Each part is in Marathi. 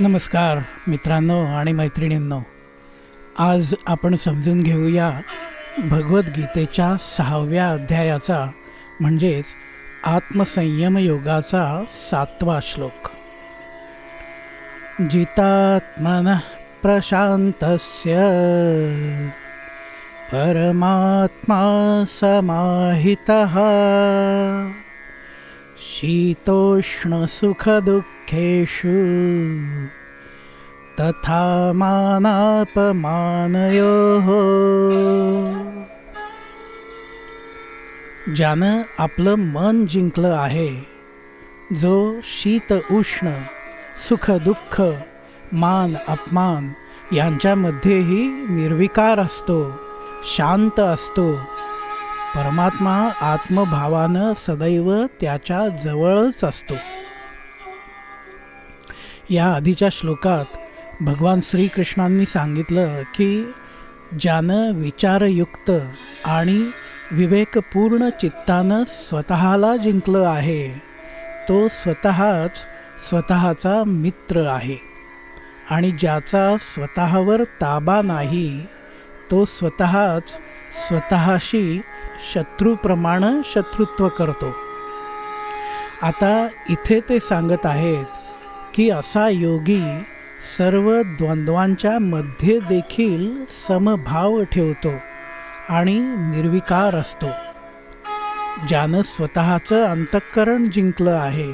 नमस्कार मित्रांनो आणि मैत्रिणींनो. आज आपण समजून घेऊया भगवद्गीतेच्या सहाव्या अध्यायाचा म्हणजेच आत्मसंयम योगाचा सातवा श्लोक. जितात्मन प्रशांतस्य परमात्मा समाहितः। शीतोष्णसुखदुःखेषु। तथा मानापमानयोः। ज्यानं आपलं मन जिंकलं आहे जो शीत उष्ण सुख दुःख मान अपमान यांच्यामध्येही निर्विकार असतो शांत असतो परमात्मा आत्मभावानं सदैव त्याच्या जवळच असतो. या आधीच्या श्लोकात भगवान श्रीकृष्णांनी सांगितलं की ज्यानं विचारयुक्त आणि विवेकपूर्ण चित्तानं स्वतःला जिंकलं आहे तो स्वतःच स्वतःचा मित्र आहे आणि ज्याचा स्वतःवर ताबा नाही तो स्वतःच स्वतःशी शत्रूप्रमाणे शत्रुत्व करतो. आता इथे ते सांगत आहेत की असा योगी सर्व द्वंद्वांच्या मध्ये देखील समभाव ठेवतो आणि निर्विकार असतो. ज्यानं स्वतःचं अंतःकरण जिंकलं आहे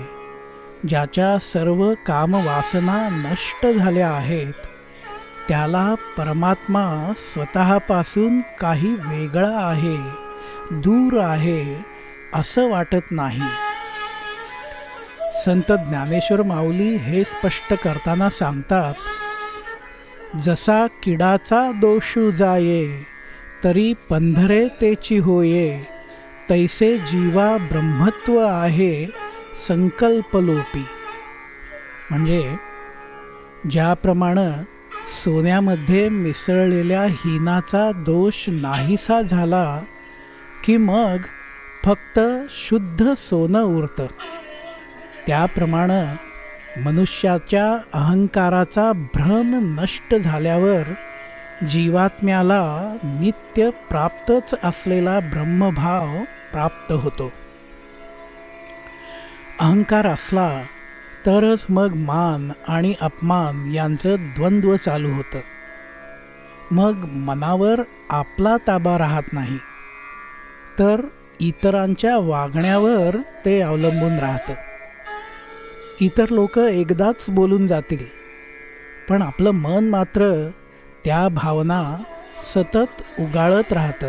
ज्याच्या सर्व कामवासना नष्ट झाल्या आहेत त्याला परमात्मा स्वतःपासून काही वेगळा आहे. दूर आहे असं वाटत नाही. संत ज्ञानेश्वर माऊली हे स्पष्ट करताना सांगतात जसा किडाचा दोषू जाये तरी पंधरे तेची होये तैसे जीवा ब्रह्मत्व आहे संकल्पलोपी. म्हणजे ज्याप्रमाणे सोन्यामध्ये मिसळलेल्या हिनाचा दोष नाहीसा झाला की मग फक्त शुद्ध सोनं उरतं. त्याप्रमाणे मनुष्याच्या अहंकाराचा भ्रम नष्ट झाल्यावर जीवात्म्याला नित्य प्राप्तच असलेला ब्रह्मभाव प्राप्त होतो. अहंकार असला तरच मग मान आणि अपमान यांचं द्वंद्व चालू होतं. मग मनावर आपला ताबा राहत नाही. तर इतरांच्या वागण्यावर ते अवलंबून राहतं. इतर लोक एकदाच बोलून जातील. पण आपलं मन मात्र त्या भावना सतत उगाळत राहतं.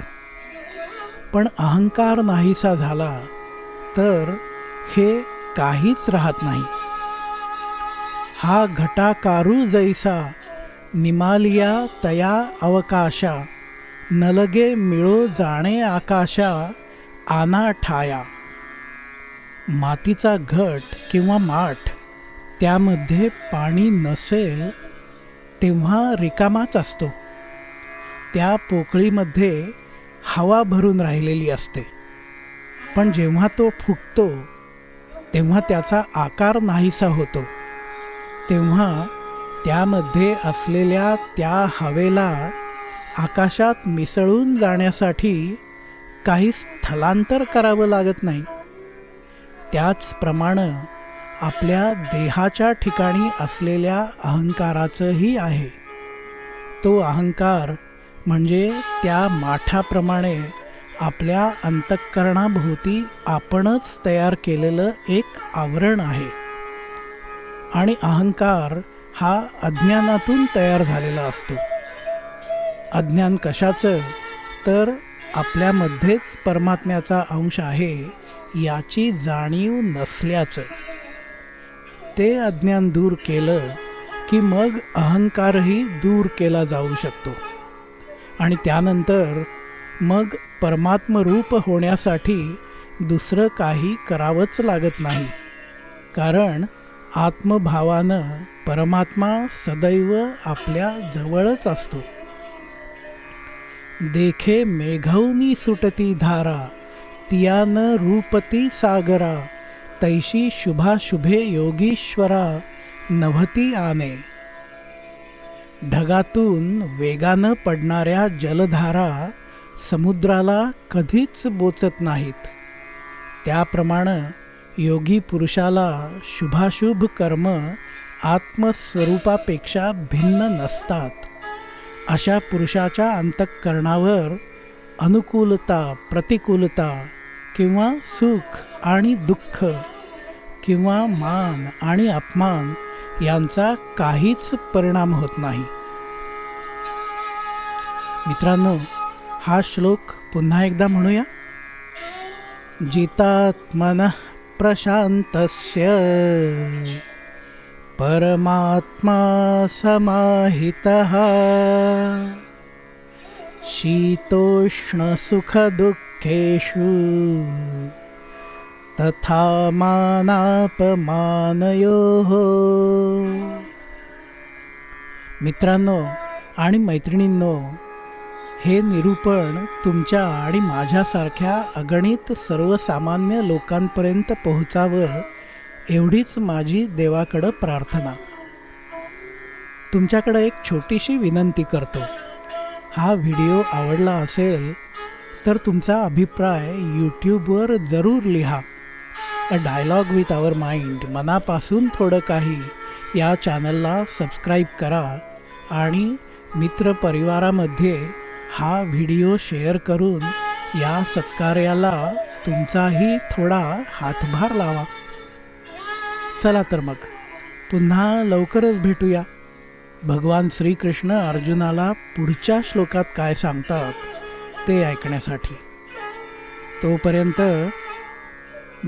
पण अहंकार नाहीसा झाला तर हे काहीच राहत नाही. हा घटाकारू जैसा निमालिया तया अवकाशा नलगे मिळो जाणे आकाशा आना ठाया. मातीचा घट किंवा माठ त्यामध्ये पाणी नसेल तेव्हा रिकामाच असतो. त्या पोकळीमध्ये हवा भरून राहिलेली असते. पण जेव्हा तो फुटतो तेव्हा त्याचा आकार नाहीसा होतो. तेव्हा त्यामध्ये असलेल्या त्या हवेला आकाशात मिसळून जाण्यासाठी काही स्थलांतर करावं लागत नाही. त्याचप्रमाणे आपल्या देहाच्या ठिकाणी असलेल्या अहंकाराचंही आहे. तो अहंकार म्हणजे त्या माठाप्रमाणे आपल्या अंतःकरणाभोवती आपणच तयार केलेलं एक आवरण आहे. आणि अहंकार हा अज्ञानातून तयार झालेला असतो. अज्ञान कशाचं? तर आपल्यामध्येच परमात्म्याचा अंश आहे याची जाणीव नसल्याचं. ते अज्ञान दूर केलं की मग अहंकारही दूर केला जाऊ शकतो. आणि त्यानंतर मग परमात्मरूप होण्यासाठी दुसरं काही करावंच लागत नाही. कारण आत्मभावानं परमात्मा सदैव आपल्या जवळच असतो. देखे मेघवनी सुटती धारा तियान रूपती सागरा तैशी शुभाशुभे योगीश्वरा नभती आने. ढगातून वेगानं पडणाऱ्या जलधारा समुद्राला कधीच बोचत नाहीत. त्याप्रमाणे योगी पुरुषाला शुभाशुभ कर्म आत्मस्वरूपापेक्षा भिन्न नसतात. अशा पुरुषाच्या अंतःकरणावर अनुकूलता प्रतिकूलता किंवा सुख आणि दुःख किंवा मान आणि अपमान यांचा काहीच परिणाम होत नाही. मित्रांनो हा श्लोक पुन्हा एकदा म्हणूया. जितात्मन प्रशांतस्य. परमात्मा समाहितः। शीतोष्णसुखदुःखेषु तथा मानापमानयोः। मित्रांनो आणि मैत्रिणींनो हे निरूपण तुमच्या आणि माझ्यासारख्या अगणित सर्वसामान्य लोकांपर्यंत पोहोचावं एवढीच माझी देवाकडं प्रार्थना. तुमच्याकडं एक छोटीशी विनंती करतो. हा व्हिडिओ आवडला असेल तर तुमचा अभिप्राय यूट्यूबवर जरूर लिहा. A dialogue with our mind मनापासून थोडं काही या चॅनलला सबस्क्राईब करा आणि मित्रपरिवारामध्ये हा व्हिडिओ शेअर करून या सत्कार्याला तुमचाही थोडा हातभार लावा. चला तर मग. पुन्हा लवकरच भेटूया. भगवान श्रीकृष्ण अर्जुनाला पुढच्या श्लोकात काय सांगतात ते ऐकण्यासाठी. तोपर्यंत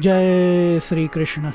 जय श्रीकृष्ण.